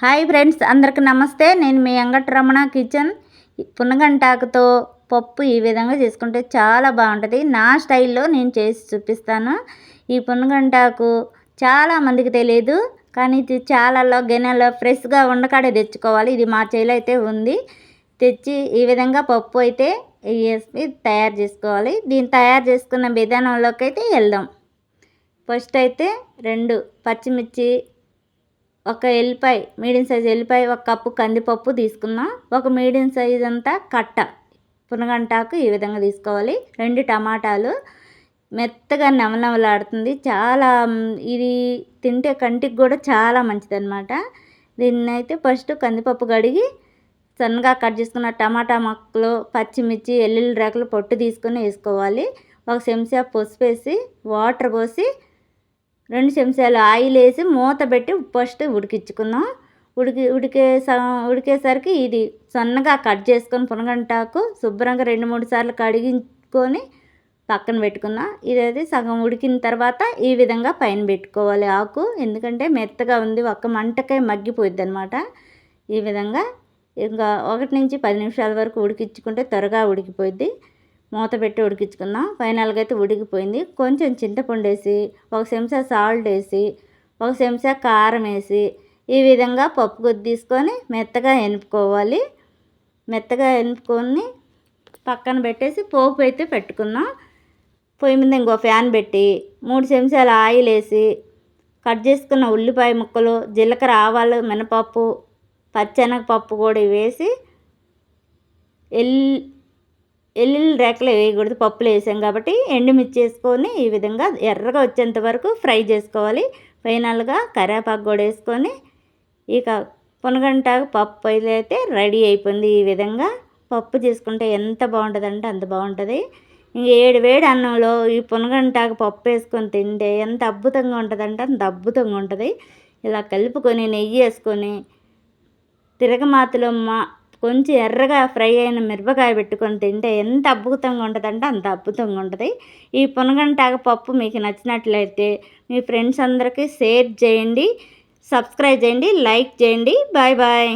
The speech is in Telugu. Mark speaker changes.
Speaker 1: హాయ్ ఫ్రెండ్స్ అందరికి నమస్తే. నేను మీ వెంకటరమణ కిచెన్. పునగంటాకుతో పప్పు ఈ విధంగా చేసుకుంటే చాలా బాగుంటుంది. నా స్టైల్లో నేను చేసి చూపిస్తాను. ఈ పునగంటాకు చాలా మందికి తెలియదు కానీ ఇది చాలాలో గిన్నెలో ఫ్రెష్గా ఉండకాడే తెచ్చుకోవాలి. ఇది మా చేలో అయితే ఉంది. తెచ్చి ఈ విధంగా పప్పు అయితే వేసి తయారు చేసుకోవాలి. దీన్ని తయారు చేసుకున్న విధానంలోకి అయితే వెళ్దాం. ఫస్ట్ అయితే రెండు పచ్చిమిర్చి ఒక ఎల్లిపాయ మీడియం సైజ్ ఎల్లిపాయ ఒక కప్పు కందిపప్పు తీసుకున్నాం ఒక మీడియం సైజ్ అంతా కట్ట పునగంటాకు ఈ విధంగా తీసుకోవాలి. రెండు టమాటాలు మెత్తగా నవనవలాడుతుంది. చాలా ఇది తింటే కంటికి కూడా చాలా మంచిది అనమాట దీన్ని అయితే ఫస్ట్ కందిపప్పు కడిగి సన్నగా కట్ చేసుకున్న టమాటా మొక్కలు పచ్చిమిర్చి ఎల్లుల్లి రేకలు పొట్టు తీసుకొని వేసుకోవాలి. ఒక చెంచా పసుపు వేసి వాటర్ పోసి రెండు చెంచాలు ఆయిల్ వేసి మూత పెట్టి ఫస్ట్ ఉడికించుకుందాం. ఉడికి ఉడికే ఉడికేసరికి ఇది సన్నగా కట్ చేసుకొని పునగంటాకు శుభ్రంగా రెండు మూడు సార్లు కడిగించుకొని పక్కన పెట్టుకుందాం. ఇదైతే సగం ఉడికిన తర్వాత ఈ విధంగా పైన పెట్టుకోవాలి ఆకు. ఎందుకంటే మెత్తగా ఉంది ఒక్క మంటకే మగ్గిపోయిద్ది అనమాట ఈ విధంగా ఇంకా ఒకటి నుంచి పది నిమిషాల వరకు ఉడికించుకుంటే త్వరగా ఉడికిపోయిద్ది. మూత పెట్టి ఉడికించుకుందాం ఫైనల్గా అయితే ఉడికిపోయింది. కొంచెం చింతపండు వేసి ఒక చెంచా సాల్ట్ వేసి ఒక చెంచా కారం వేసి ఈ విధంగా పప్పు కొద్ది తీసుకొని మెత్తగా ఎనుపుకోవాలి. మెత్తగా ఎనుపుకొని పక్కన పెట్టేసి పోపు అయితే పెట్టుకుందాం పొయ్యి మీద ఇంకో ఫ్యాన్ పెట్టి మూడు చెంచాల ఆయిల్ వేసి కట్ చేసుకున్న ఉల్లిపాయ ముక్కలు జీలకర్ర ఆవాలు మినపప్పు పచ్చెనగపప్పు కూడా వేసి ఎల్లి ఎల్లుల్లి రేకలు వేయకూడదు పప్పులు వేసాం కాబట్టి ఎండుమిర్చి వేసుకొని ఈ విధంగా ఎర్రగా వచ్చేంత వరకు ఫ్రై చేసుకోవాలి. ఫైనల్గా కరేపాకు కూడా వేసుకొని ఇక పునగంట పప్పు అయితే రెడీ అయిపోయింది. ఈ విధంగా పప్పు చేసుకుంటే ఎంత బాగుంటుంది అంటే అంత బాగుంటుంది. ఇంక ఏడు వేడి అన్నంలో ఈ పునగంటాకు పప్పు వేసుకొని తింటే ఎంత అద్భుతంగా ఉంటుందంటే అంత అద్భుతంగా ఉంటుంది. ఇలా కలుపుకొని నెయ్యి వేసుకొని తిరగమాతలో మా కొంచెం ఎర్రగా ఫ్రై అయిన మిరపకాయ పెట్టుకొని తింటే ఎంత అద్భుతంగా ఉంటుందంటే అంత అద్భుతంగా ఉంటుంది. ఈ పునగంటాక పప్పు మీకు నచ్చినట్లయితే మీ ఫ్రెండ్స్ అందరికీ షేర్ చేయండి సబ్స్క్రైబ్ చేయండి లైక్ చేయండి. Bye bye.